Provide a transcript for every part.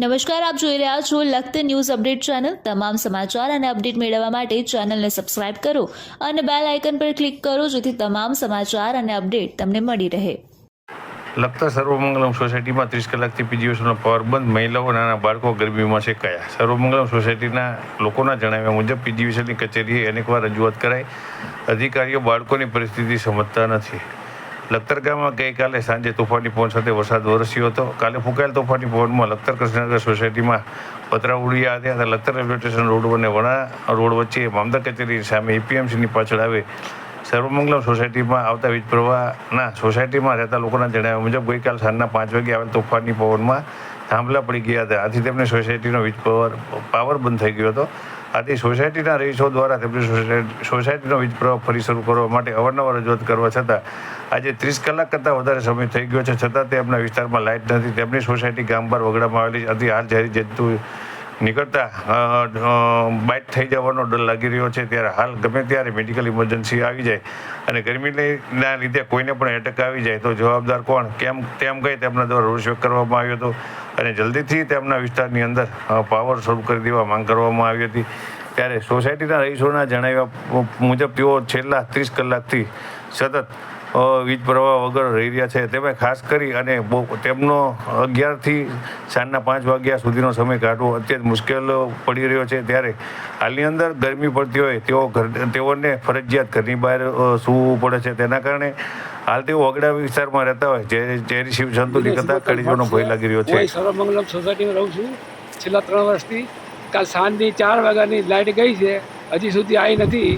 નમસ્કાર, આપ જોઈ રહ્યા છો લખત ન્યૂઝ અપડેટ ચેનલ. તમામ સમાચાર અને અપડેટ મેળવવા માટે ચેનલને સબસ્ક્રાઇબ કરો અને બેલ આઇકન પર ક્લિક કરો જેથી તમામ સમાચાર અને અપડેટ તમને મળી રહે. લગતા સર્વમંગલમ સોસાયટીમાં ત્રીસ કલાકથી પીજીવીએસનો પાવર બંધ મહિલાઓ, નાના બાળકો ગરમીમાં શેકાયા સર્વમંગલમ સોસાયટીના લોકોના જણાવ્યા મુજબ પીજીવીએસની કચેરીએ અનેકવાર રજૂઆત કરાઈ. અધિકારીઓ બાળકોની પરિસ્થિતિ સમજતા નથી. લખતર ગામમાં ગઈકાલે સાંજે તોફાની પવન સાથે વરસાદ વરસ્યો હતો. કાલે ફૂંકાયેલ તોફાની પવનમાં લખતર કૃષ્ણનગર સોસાયટીમાં પતરા ઉડ્યા હતા અને લખતર રેલવે સ્ટેશન રોડ અને વણા રોડ વચ્ચે મામદાર કચેરી સામે એપીએમસીની પાછળ આવે સર્વમંગલમ સોસાયટીમાં આવતા વીજ પ્રવાહના સોસાયટીમાં રહેતા લોકોના જણાવ્યા મુજબ ગઈકાલ સાંજના પાંચ વાગે આવેલ તોફાની પવનમાં થાંભલા પડી ગયા હતા. આથી તેમને સોસાયટીનો વીજ પાવર પાવર બંધ થઈ ગયો હતો. આથી સોસાયટીના રહીશો દ્વારા તેમની સોસાયટીનો વીજ પ્રવાહ ફરી શરૂ કરવા માટે અવારનવાર રજૂઆત કરવા છતાં આજે ત્રીસ કલાક કરતાં વધારે સમય થઈ ગયો છે. છતાં તેમના વિસ્તારમાં લાઇટ નથી. તેમની સોસાયટી ગામ બહાર વગડામાં આવેલી હતી હાલ ઝેરી જંતુ નીકળતા બાઇટ થઈ જવાનો ડર લાગી રહ્યો છે. ત્યારે હાલ ગમે ત્યારે મેડિકલ ઇમરજન્સી આવી જાય અને ગરમીના લીધે કોઈને પણ એટેક આવી જાય, તો જવાબદાર કોણ? કેમ તેમ કહી તેમના દ્વારા રોષ વ્યક્ત કરવામાં આવ્યો હતો અને જલ્દીથી તેમના વિસ્તારની અંદર પાવર શરૂ કરી દેવા માંગ કરવામાં આવી હતી. ત્યારે સોસાયટીના રહીશોના જણાવ્યા મુજબ તેઓ છેલ્લા ત્રીસ કલાકથી સતત વીજ પ્રવાહ વગર રહી રહ્યા છે. તેમાં ખાસ કરી અને તેમનો અગિયારથી સાંજના પાંચ વાગ્યા સુધીનો સમય કાઢવો અત્યંત મુશ્કેલ પડી રહ્યો છે. ત્યારે હાલની અંદર ગરમી પડતી હોય તેઓ ઘર તેઓને ફરજિયાત ઘરની બહાર સૂવું પડે છે. તેના કારણે હાલ તેઓ અગડા વિસ્તારમાં રહેતા હોય. જે ઝેરી શિવ સંતુલી કરતાં કડીજોનો ભય લાગી રહ્યો છે. સર્વમંગલમ સોસાયટીમાં રહું છું. છેલ્લા ત્રણ વર્ષથી કાલ સાંજની ચાર વાગ્યાની લાઇટ ગઈ છે. હજી સુધી આવી નથી.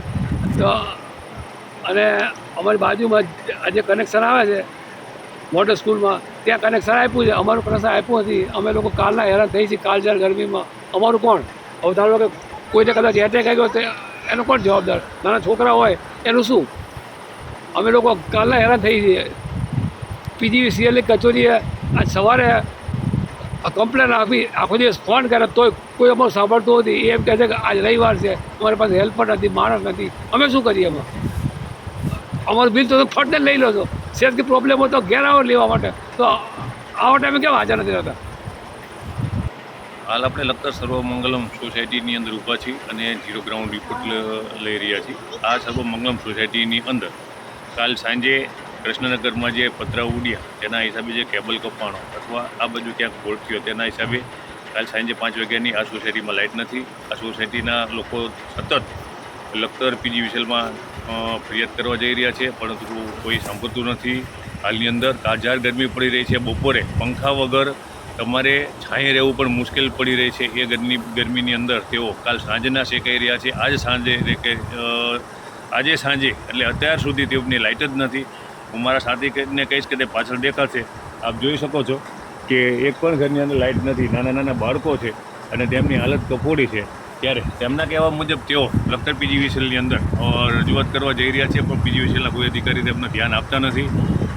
તો અને અમારી બાજુમાં જ કનેક્શન આવે છે, મોટર સ્કૂલમાં, ત્યાં કનેક્શન આપ્યું છે, અમારું કનેક્શન આપ્યું નથી. અમે લોકો કાલના હેરાન થઈ છીએ, કાલ જ્યારે ગરમીમાં. અમારું કોણ? હવે ધારો કે કોઈને કદાચ એટેક આવી ગયો તો એનો કોણ જવાબદાર? નાના છોકરા હોય, એનું શું? અમે લોકો કાલના હેરાન થઈ છીએ. પીજીવીસીએલની કચોરીએ આજ સવારે કમ્પ્લેન આપી, આખો દિવસ ફોન કરે તોય કોઈ અમારું સાંભળતું નથી. એમ કહે છે કે આજ રવિવાર છે, અમારી પાસે હેલ્પર નથી, માણસ નથી. અમે શું કરીએ એમાં? અમારું બિલ તો ફટને લઈ લો છો. સેજ કે પ્રોબ્લેમ હોય તો ઘેર આવો લેવા માટે. તો આવા ટાઈમે કેમ હાજર નથી રહેતા? હાલ આપણે લખતર સર્વમંગલમ સોસાયટીની અંદર ઊભા છીએ અને ઝીરો ગ્રાઉન્ડ રિપોર્ટ લઈ રહ્યા છીએ. આ સર્વમંગલમ સોસાયટીની અંદર કાલ સાંજે કૃષ્ણનગરમાં જે પતરા ઉડ્યા, તેના હિસાબે જે કેબલ કપાણો અથવા આ બાજુ ક્યાંક ફોલ્ટ થયો, તેના હિસાબે કાલ સાંજે પાંચ વાગ્યાની આ સોસાયટીમાં લાઇટ નથી. આ સોસાયટીના લોકો સતત લખતર પીજીવીસીએલમાં ફરિયાદ કરવા જઈ રહ્યા છે, પરંતુ કોઈ સાંભળતું નથી. હાલની અંદર કાજાર ગરમી પડી રહી છે બપોરે. પંખા વગર તમારે છાંયે રહેવું પણ મુશ્કેલ પડી રહી છે. એ ગરમી, ગરમીની અંદર તેઓ કાલ સાંજના શેકાઈ રહ્યા છે. આજ સાંજે આજે સાંજે, એટલે અત્યાર સુધી તેઓની લાઇટ જ નથી. હું મારા સાથીને કહીશ કે તે પાછળ દેખાશે. આપ જોઈ શકો છો કે એક પણ ઘરની અંદર લાઇટ નથી. નાના નાના બાળકો છે અને તેમની હાલત કફોડી છે. ત્યારે તેમના કહેવા મુજબ તેઓ લખતર પીજીવીસીએલની અંદર રજૂઆત કરવા જઈ રહ્યા છે, પણ પીજીવીસીએલના કોઈ અધિકારી તેમને ધ્યાન આપતા નથી.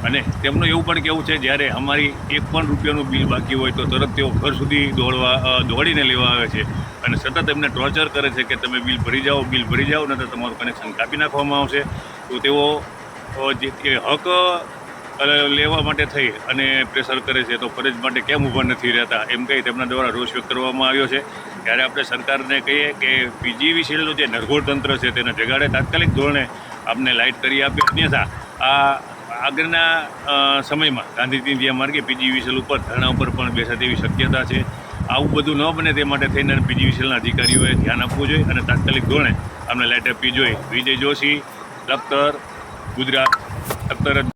અને તેમનું એવું પણ કહેવું છે, જ્યારે અમારી એક પણ રૂપિયાનું બિલ બાકી હોય, તો તરત તેઓ ઘર સુધી દોડવા દોડીને લેવા આવે છે. અને સતત એમને ટોર્ચર કરે છે કે તમે બિલ ભરી જાઓ, બિલ ભરી જાઓ નહીં તો તમારું કનેક્શન કાપી નાખવામાં આવશે. તો તેઓ જે હક લેવા માટે થઈ અને પ્રેશર કરે છે, તો ફરજ માટે કેમ ઊભા નથી રહેતા, એમ કહી તેમના દ્વારા રોષ વ્યક્ત કરવામાં આવ્યો છે. ત્યારે આપણે સરકારને કહીએ કે પીજીવીસીએલનું જે નરઘોડ તંત્ર છે તેને જગાડે તાત્કાલિક ધોરણે આપને લાઇટ કરી આપે. અન્યથા, આ આગળના સમયમાં ગાંધીજી જે માર્ગે પીજીવીસીએલ ઉપર ધરણા ઉપર પણ બેસે તેવી શક્યતા છે. આવું બધું ન બને તે માટે થઈને પીજીવીસીએલના અધિકારીઓએ ધ્યાન આપવું જોઈએ અને તાત્કાલિક ધોરણે આપણે લાઇટ આપવી જોઈએ. વિજય જોશી, દફતર, ગુજરાત જ